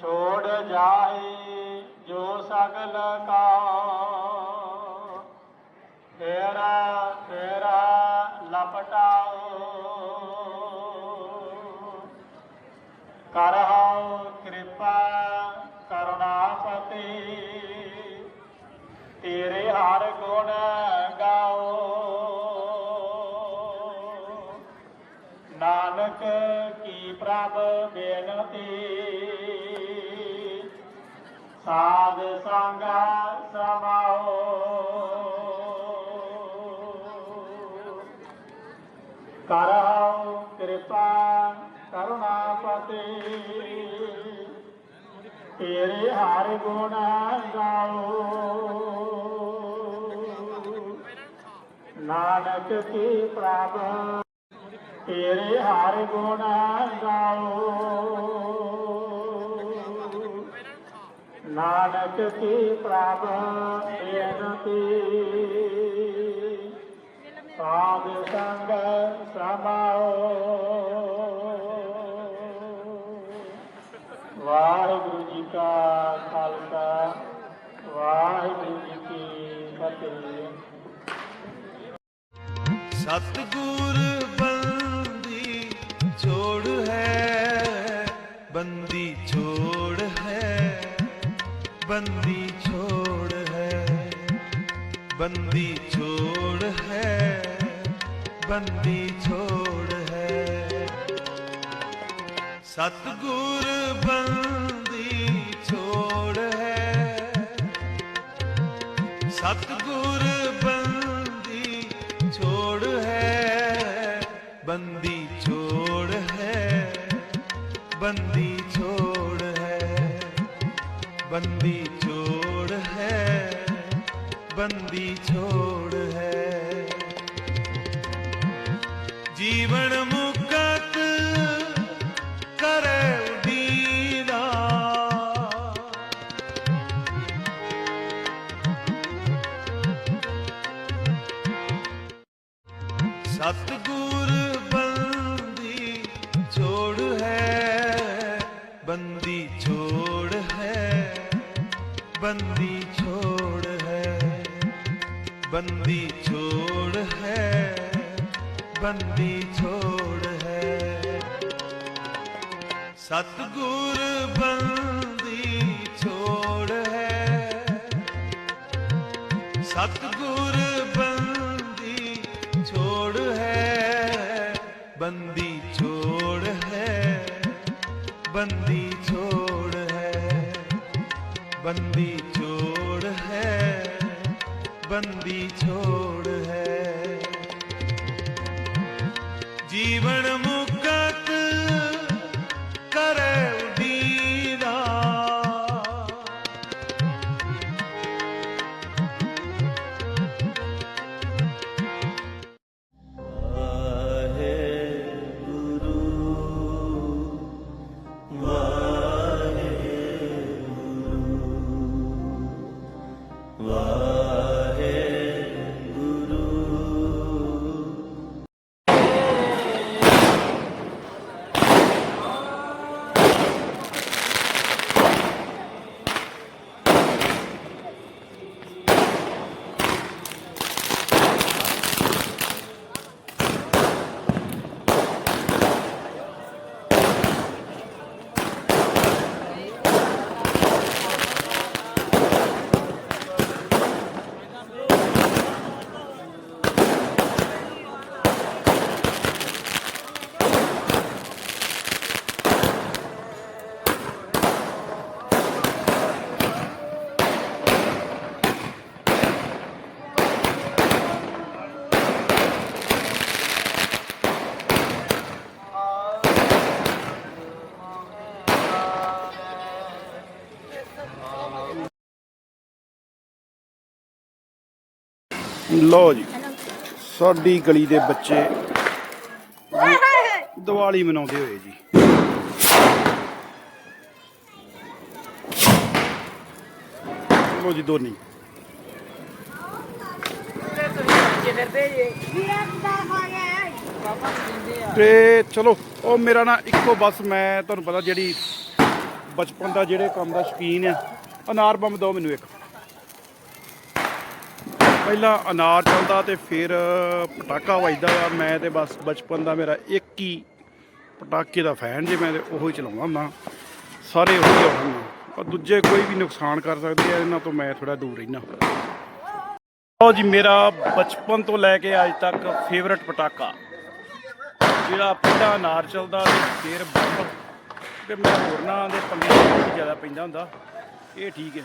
ਛੋੜ ਜਾਏ ਜੋ ਸਗਲ ਕਾ। ਤੇਰਾ ਤੇਰਾ ਲਪਟਾਓ। ਕਰਹੁ ਕਿਰਪਾ ਕਰੁਣਾਪਤੀ। ਤੇਰੇ ਹਰ ਗੁਣ ਗਾਓ। ਨਾਨਕ ਕੀ ਪ੍ਰਭ ਬੇਨਤੀ। ਸਾਧ ਸੰਗ ਸਮਾਓ। ਕਰਹੁ ਕਿਰਪਾ ਕਰੁਣਾਪਤੀ। ਤੇਰੇ ਹਰ ਗੁਣ ਗਾਓ। ਨਾਨਕ ਕੀ ਪ੍ਰਭ, ਤੇਰੇ ਹਰ ਗੁਣ ਗਾਓ। ਨਾਨਕ ਕੀ ਪ੍ਰਭ ਬੇਨਤੀ। ਸਾਧ ਸੰਗ ਸਮਾਓ। ਵਾਹਿਗੁਰੂ ਜੀ ਕਾ ਖਾਲਸਾ, ਵਾਹਿਗੁਰੂ ਜੀ ਕੀ ਫਤਿਹ। ਸਤਿਗੁਰ ਬੰਦੀ ਛੋੜ ਹੈ, ਬੰਦੀ ਛੋੜ ਬੰਦੀ ਛੋੜ ਹੈ ਬੰਦੀ ਛੋੜ ਹੈ ਬੰਦੀ ਛੋੜ ਹੈ ਸਤਗੁਰ ਬੰਦੀ ਛੋੜ ਹੈ ਸਤਗੁਰ ਬੰਦੀ ਛੋੜ ਹੈ ਬੰਦੀ ਬੰਦੀ ਛੋੜ ਹੈ ਬੰਦੀ ਛੋੜ ਹੈ। ਜੀਵਨ ਮੁਕਤ ਬੰਦੀ ਛੋੜ ਹੈ, ਬੰਦੀ ਛੋੜ ਹੈ। ਸਤਗੁਰ ਬੰਦੀ ਛੋੜ ਹੈ, ਸਤਗੁਰ ਬੰਦੀ ਛੋੜ ਹੈ, ਬੰਦੀ ਛੋੜ ਹੈ, ਬੰਦੀ ਛੋੜ ਹੈ, ਬੰਦੀ ਛੋੜ ਹੈ। ਬੰਦੀ ਛੋੜ ਹੈ। ਜੀਵਨ ਲਓ ਜੀ, ਸਾਡੀ ਗਲੀ ਦੇ ਬੱਚੇ ਦੀਵਾਲੀ ਮਨਾਉਂਦੇ ਹੋਏ ਜੀ। ਲਓ ਜੀ, ਦੋਨੀ। ਤੇ ਚਲੋ, ਉਹ ਮੇਰਾ ਨਾ ਇੱਕੋ ਬਸ, ਮੈਂ ਤੁਹਾਨੂੰ ਪਤਾ ਜਿਹੜੀ ਬਚਪਨ ਦਾ ਜਿਹੜੇ ਕੰਮ ਦਾ ਸ਼ੌਕੀਨ ਆ, ਅਨਾਰ ਬੰਬ ਦਿਓ ਮੈਨੂੰ ਇੱਕ। ਪਹਿਲਾਂ ਅਨਾਰ ਚੱਲਦਾ ਤੇ ਫਿਰ ਪਟਾਕਾ ਵੱਜਦਾ ਵਾ ਮੈਂ ਤੇ ਬਸ ਬਚਪਨ ਦਾ ਮੇਰਾ ਇੱਕ ਹੀ ਪਟਾਕੇ ਦਾ ਫੈਨ ਜੇ ਮੈਂ ਤੇ ਉਹੋ ਹੀ ਚਲਾਉਂਦਾ ਹੁੰਦਾ। ਸਾਰੇ ਉਹੀ ਲਾਉਂਦਾ ਪਰ ਦੂਜੇ ਕੋਈ ਵੀ ਨੁਕਸਾਨ ਕਰ ਸਕਦੇ ਆ, ਇਹਨਾਂ ਤੋਂ ਮੈਂ ਥੋੜਾ ਦੂਰ ਰਹਿਣਾ ਲਓ ਜੀ, ਮੇਰਾ ਬਚਪਨ ਤੋਂ ਲੈ ਕੇ ਅੱਜ ਤੱਕ ਫੇਵਰਟ ਪਟਾਕਾ। ਜਿਹੜਾ ਪਹਿਲਾਂ ਅਨਾਰ ਚੱਲਦਾ ਤੇ ਫਿਰ ਬੰਬ ਕਿ ਮੈਂ ਹੋਰਨਾਂ ਦੇ ਪੰਗੇ ਜ਼ਿਆਦਾ ਪੈਂਦਾ ਹੁੰਦਾ। ਇਹ ਠੀਕ ਹੈ।